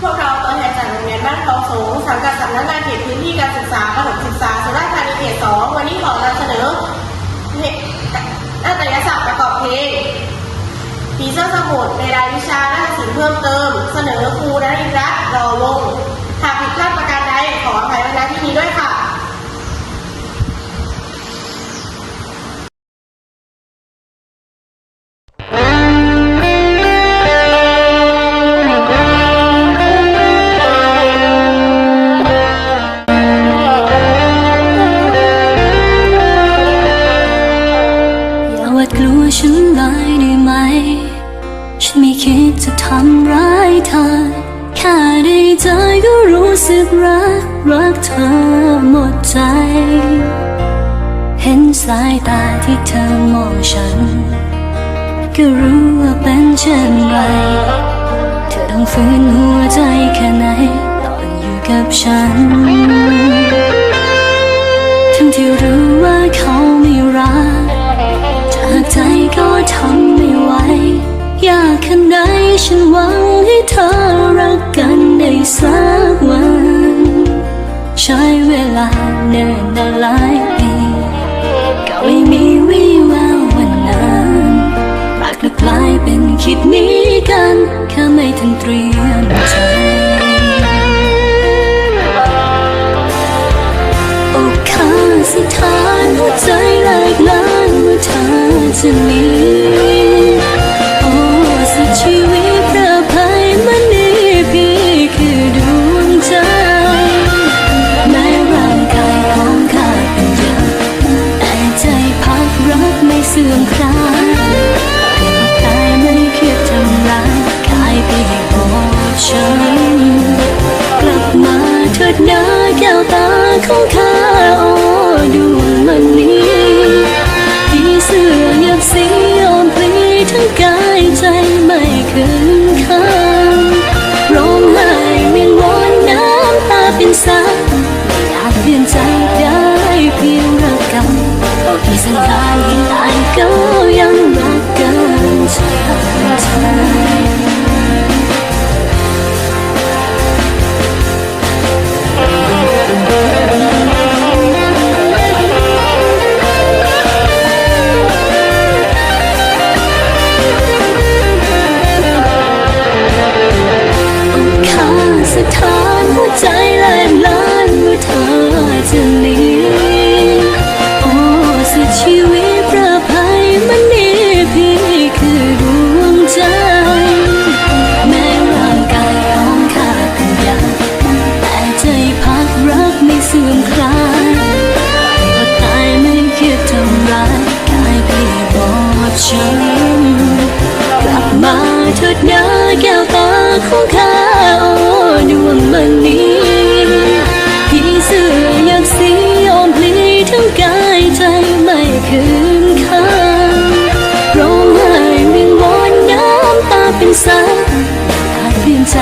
พวกเราตัวแทนจากโรงเรียนบ้านทองสงสังกัดสำนักงานเขตพื้นที่การศึกษาประถมศึกษาสุราษฎร์ธานีเขตสองวันนี้ขอนำเสนอเพลงนาฏยศัพท์ประกอบเพลงผีเสื้อสมุดในรายวิชานาฏศิลป์เพิ่มเติม เสนอครูนรินทร์รัตน์รอวงหากผิดพลาดประการใดขออภัยไว้ณที่นี้ด้วยค่ะ คิดจะทำร้ายเธอ แค่ได้เจอก็รู้สึกรัก รักเธอหมดใจ เห็นสายตาที่เธอมองฉัน ก็รู้ว่าเป็นเช่นไร เธอต้องฝืนหัวใจแค่ไหน ตอนอยู่กับฉัน ทั้งที่รู้ว่าเขาไม่รัก จากใจก็ท ใช้เวลาเนิ่นนานหลายปีก็ไม่มีวี่แวววันนั้นรักและกลายเป็นคิดนี้กันแค่ไม่ทันเตรียมใจอกข้าสถานหัวใจแหลกล้านเมื่อเธอจะห สื่อมคลายเก็บกายไม่คิดทำร้ายกายพี่บอกฉันกลับมาเถิดนะแก้วตาของข้าโอ้ดวงมันนี้ที่เสื้อยับสีอ่อนพลีทั้งกายใจไม่คืนค่าร้องไห้เมียงวอนน้ำตาเป็นสายไม่อยากเปลี่ยนใจได้เพียงรักกันเอาที่สัญญาที่ ตายก็ยั ของข้าโอ้ดวงมันนี้พี่เสื้ออยากสีอ่อมพลีทั้งกายใจไม่คืนค่าร้องไห้วิงวอนน้ำตาเป็นสายอาจเปลี่ยนใจ